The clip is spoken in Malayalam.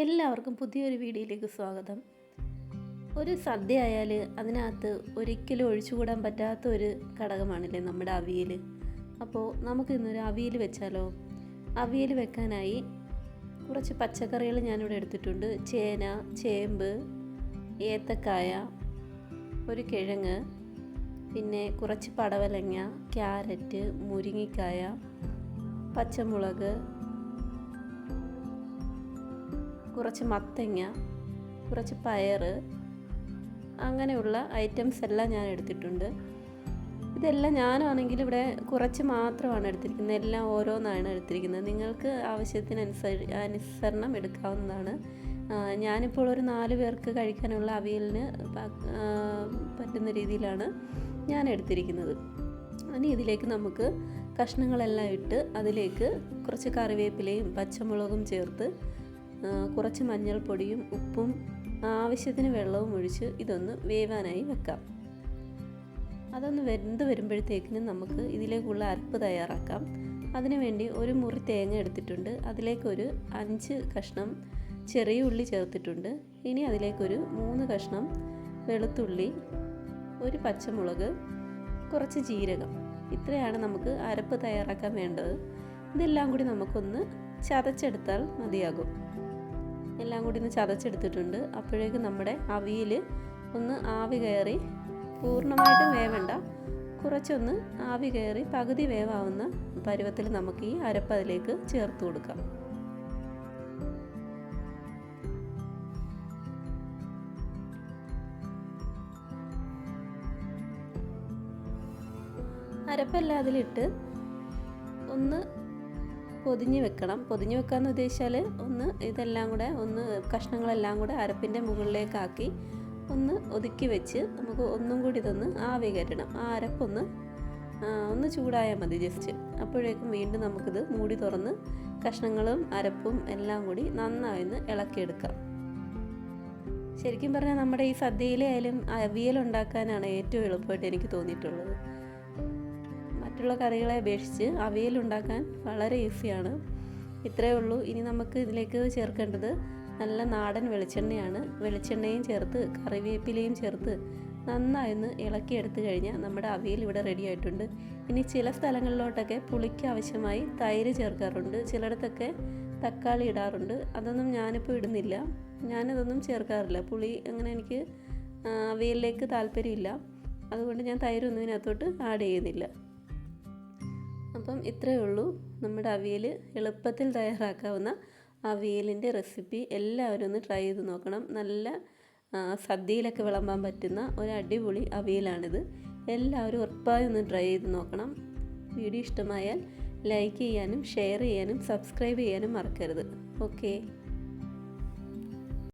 എല്ലാവർക്കും പുതിയൊരു വീഡിയോയിലേക്ക് സ്വാഗതം. ഒരു സദ്യ ആയാൽ അതിനകത്ത് ഒരിക്കലും ഒഴിച്ചുകൂടാൻ പറ്റാത്ത ഒരു ഘടകമാണല്ലേ നമ്മുടെ അവിയൽ. അപ്പോൾ നമുക്ക് ഇന്നൊരു അവിയൽ വെച്ചാലോ? അവിയൽ വെക്കാനായി കുറച്ച് പച്ചക്കറികൾ ഞാനിവിടെ എടുത്തിട്ടുണ്ട്. ചേന ചേമ്പ് ഏത്തക്കായ ഒരു കിഴങ്ങ് പിന്നെ കുറച്ച് പടവലങ്ങ ക്യാരറ്റ് മുരിങ്ങിക്കായ പച്ചമുളക് കുറച്ച് മത്തങ്ങ കുറച്ച് പയർ അങ്ങനെയുള്ള ഐറ്റംസ് എല്ലാം ഞാൻ എടുത്തിട്ടുണ്ട്. ഇതെല്ലാം ഞാനാണെങ്കിൽ ഇവിടെ കുറച്ച് മാത്രമാണ് എടുത്തിരിക്കുന്നത്. എല്ലാം ഓരോന്നാണ് എടുത്തിരിക്കുന്നത്. നിങ്ങൾക്ക് ആവശ്യത്തിനനുസരി അനുസരണം എടുക്കാവുന്നതാണ്. ഞാനിപ്പോൾ ഒരു നാല് പേർക്ക് കഴിക്കാനുള്ള അവിയലിന് പറ്റുന്ന രീതിയിലാണ് ഞാൻ എടുത്തിരിക്കുന്നത്. ഇനി ഇതിലേക്ക് നമുക്ക് കഷ്ണങ്ങളെല്ലാം ഇട്ട് അതിലേക്ക് കുറച്ച് കറിവേപ്പിലയും പച്ചമുളകും ചേർത്ത് കുറച്ച് മഞ്ഞൾപ്പൊടിയും ഉപ്പും ആവശ്യത്തിന് വെള്ളവും ഒഴിച്ച് ഇതൊന്ന് വേവാനായി വെക്കാം. അതൊന്ന് വെന്ത് വരുമ്പോഴത്തേക്കിനും നമുക്ക് ഇതിലേക്കുള്ള അരപ്പ് തയ്യാറാക്കാം. അതിനുവേണ്ടി ഒരു മുറി തേങ്ങ എടുത്തിട്ടുണ്ട്. അതിലേക്കൊരു അഞ്ച് കഷ്ണം ചെറിയ ഉള്ളി ചേർത്തിട്ടുണ്ട്. ഇനി അതിലേക്കൊരു മൂന്ന് കഷ്ണം വെളുത്തുള്ളി ഒരു പച്ചമുളക് കുറച്ച് ജീരകം. ഇത്രയാണ് നമുക്ക് അരപ്പ് തയ്യാറാക്കാൻ വേണ്ടത്. ഇതെല്ലാം കൂടി നമുക്കൊന്ന് ചതച്ചെടുത്താൽ മതിയാകും. എല്ലാം കൂടി ഒന്ന് ചതച്ചെടുത്തിട്ടുണ്ട്. അപ്പോഴേക്കും നമ്മുടെ അവിയിൽ ഒന്ന് ആവി കയറി പൂർണമായിട്ടും വേവണ്ട. കുറച്ചൊന്ന് ആവി കയറി പകുതി വേവാവുന്ന പരുവത്തിൽ നമുക്ക് ഈ അരപ്പ് അതിലേക്ക് ചേർത്ത് കൊടുക്കാം. അരപ്പെല്ലാം അതിലിട്ട് ഒന്ന് പൊതിഞ്ഞ് വെക്കണം. പൊതിഞ്ഞ് വെക്കാന്ന് ഉദ്ദേശിച്ചാൽ ഒന്ന് ഇതെല്ലാം കൂടെ ഒന്ന് കഷ്ണങ്ങളെല്ലാം കൂടെ അരപ്പിന്റെ മുകളിലേക്കാക്കി ഒന്ന് ഒതുക്കി വെച്ച് നമുക്ക് ഒന്നും കൂടി ഇതൊന്ന് ആവി കയറ്റണം. ആ അരപ്പൊന്ന് ഒന്ന് ചൂടായാൽ മതി ജസ്റ്റ്. അപ്പോഴേക്കും വീണ്ടും നമുക്കിത് മൂടി തുറന്ന് കഷ്ണങ്ങളും അരപ്പും എല്ലാം കൂടി നന്നായി ഒന്ന് ഇളക്കിയെടുക്കാം. ശരിക്കും പറഞ്ഞാൽ നമ്മുടെ ഈ സദ്യയിലായാലും അവിയൽ ഉണ്ടാക്കാനാണ് ഏറ്റവും എളുപ്പമായിട്ട് എനിക്ക് തോന്നിയിട്ടുള്ളത്. മറ്റുള്ള കറികളെ അപേക്ഷിച്ച് അവയിൽ ഉണ്ടാക്കാൻ വളരെ ഈസിയാണ്. ഇത്രയേ ഉള്ളൂ. ഇനി നമുക്ക് ഇതിലേക്ക് ചേർക്കേണ്ടത് നല്ല നാടൻ വെളിച്ചെണ്ണയാണ്. വെളിച്ചെണ്ണയും ചേർത്ത് കറിവേപ്പിലയും ചേർത്ത് നന്നായി ഒന്ന് എടുത്തു കഴിഞ്ഞാൽ നമ്മുടെ അവിയൽ ഇവിടെ റെഡി ആയിട്ടുണ്ട്. ഇനി ചില സ്ഥലങ്ങളിലോട്ടൊക്കെ പുളിക്ക് ആവശ്യമായി തൈര് ചേർക്കാറുണ്ട്. ചിലയിടത്തൊക്കെ തക്കാളി ഇടാറുണ്ട്. അതൊന്നും ഞാനിപ്പോൾ ഇടുന്നില്ല. ഞാനതൊന്നും ചേർക്കാറില്ല. പുളി അങ്ങനെ എനിക്ക് അവയിലേക്ക് താല്പര്യമില്ല. അതുകൊണ്ട് ഞാൻ തൈരൊന്നും ഇതിനകത്തോട്ട് ആഡ് ചെയ്യുന്നില്ല. അപ്പം ഇത്രയേ ഉള്ളൂ. നമ്മുടെ അവിയൽ എളുപ്പത്തിൽ തയ്യാറാക്കാവുന്ന അവിയലിന്റെ റെസിപ്പി. എല്ലാവരും ഒന്ന് ട്രൈ ചെയ്ത് നോക്കണം. നല്ല സദ്യയിലൊക്കെ വിളമ്പാൻ പറ്റുന്ന ഒരു അടിപൊളി അവിയലാണിത്. എല്ലാവരും ഉറപ്പായി ഒന്ന് ട്രൈ ചെയ്ത് നോക്കണം. വീഡിയോ ഇഷ്ടമായാൽ ലൈക്ക് ചെയ്യാനും ഷെയർ ചെയ്യാനും സബ്സ്ക്രൈബ് ചെയ്യാനും മറക്കരുത്. ഓക്കെ.